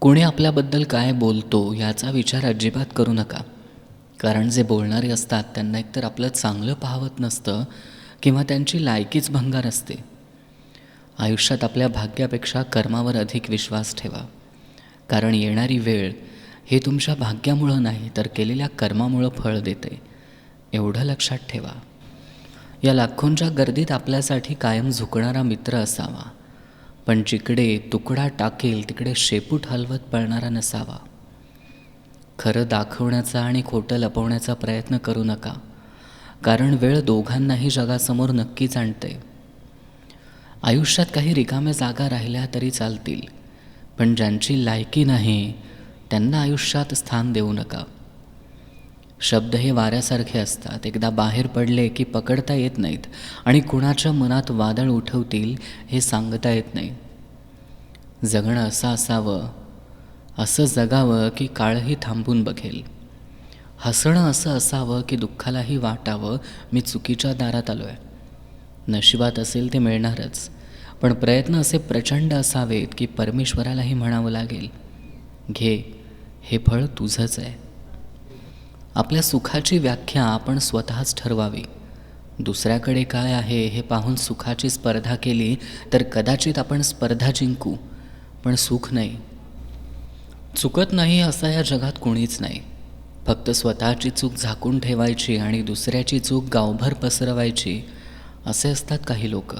कोणी आपल्याबद्दल काय बोलतो याचा विचार अजिबात करू नका. कारण जे बोलणारे असतात त्यांना एकतर आपलं चांगलं पाहवत नसतं किंवा त्यांची लायकीच भंगार असते. आयुष्यात आपल्या भाग्यापेक्षा कर्मावर अधिक विश्वास ठेवा. कारण येणारी वेळ हे तुमच्या भाग्यामुळं नाही तर केलेल्या कर्मामुळं फळ देते. एवढं लक्षात ठेवा. या लाखोंच्या गर्दीत आपल्यासाठी कायम झुकणारा मित्र असावा. पण जिकडे तुकडा टाकेल तिकडे शेपूट हलवत पळणारा नसावा. खरं दाखवण्याचा आणि खोटं लपवण्याचा प्रयत्न करू नका. कारण वेळ दोघांनाही जगासमोर नक्कीच आणते. आयुष्यात काही रिकाम्या जागा राहिल्या तरी चालतील पण ज्यांची लायकी नाही त्यांना आयुष्यात स्थान देऊ नका. शब्द हे वाऱ्यासारखे असतात. एकदा बाहेर पडले की पकडता येत नाहीत आणि कुणाच्या मनात वादळ उठवतील हे सांगता येत नाही. जगणं असं असावं असं जगावं की काळही थांबून बघेल. हसणं असं असावं की दुःखालाही वाटावं मी चुकीच्या दारात आलो आहे नशिबात असेल ते मिळणारच पण प्रयत्न असे प्रचंड असावेत की परमेश्वरालाही म्हणावं लागेल घे हे फळ तुझंच आहे. आपल्या सुखाची व्याख्या आपण स्वतःच ठरवावी. दुसऱ्याकडे काय आहे हे पाहून सुखाची स्पर्धा केली तर कदाचित आपण स्पर्धा जिंकू पण सुख नाही. चुकत नाही असं या जगात कोणीच नाही. फक्त स्वतःची चूक झाकून ठेवायची आणि दुसऱ्याची चूक गावभर पसरवायची असे असतात काही लोक.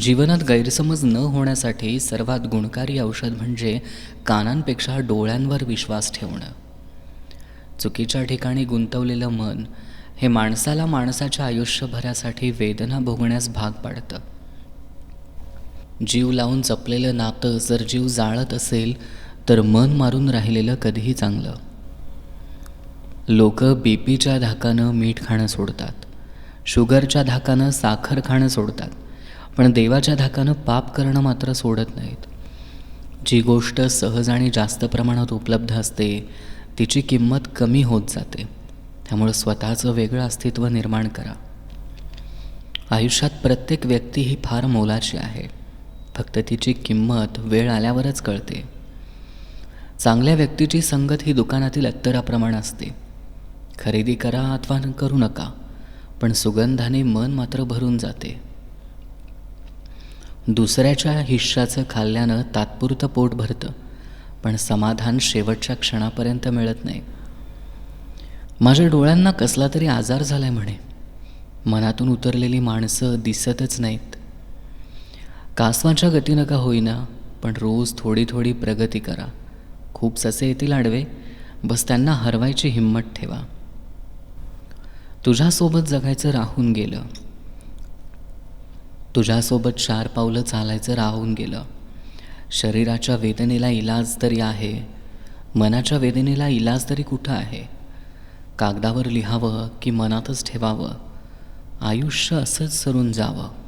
जीवनात गैरसमज न होण्यासाठी सर्वात गुणकारी औषध म्हणजे कानांपेक्षा डोळ्यांवर विश्वास ठेवणं. चुकीच्या ठिकाणी गुंतवलेलं मन हे माणसाला माणसाच्या आयुष्यभरासाठी वेदना भोगण्यास भाग पाडतं. जीव लावून जपलेलं नातं जर जीव जाळत असेल तर मन मारून राहिलेलं कधीही चांगलं. लोक बी पीच्या धाकानं मीठ खाणं सोडतात. शुगरच्या धाकानं साखर खाणं सोडतात. पण देवाच्या धाकानं पाप करणं मात्र सोडत नाहीत. जी गोष्ट सहज आणि जास्त प्रमाणात उपलब्ध असते तिची किंमत कमी होत जाते. त्यामुळं स्वतःचं वेगळं अस्तित्व निर्माण करा. आयुष्यात प्रत्येक व्यक्ती ही फार मोलाची आहे. फक्त तिची किंमत वेळ आल्यावरच कळते. चांगल्या व्यक्तीची संगत ही दुकानातील अत्तराप्रमाणे असते. खरेदी करा अथवा करू नका पण सुगंधाने मन मात्र भरून जाते. दुसऱ्याच्या हिश्श्याचं खाल्ल्यानं तात्पुरतं पोट भरतं. पण समाधान शेवटच्या क्षणापर्यंत मिळत नाही. माझ्या डोळ्यांना कसला तरी आजार झालाय म्हणे. मनातून उतरलेली माणसं दिसतच नाहीत. कासवाच्या गतीनं का होईना पण रोज थोडी थोडी प्रगती करा. खूप ससे येतील आडवे बस त्यांना हरवायची हिंमत ठेवा. तुझ्यासोबत जगायचं राहून गेलं. तुझ्यासोबत चार पावलं चालायचं राहून गेलं. शरीराच्या वेदनेला इलाज तरी आहे. मनाच्या वेदनेला इलाज तरी कुठं आहे? कागदावर लिहावं की मनातच ठेवावं? आयुष्य असंच सरून जावं.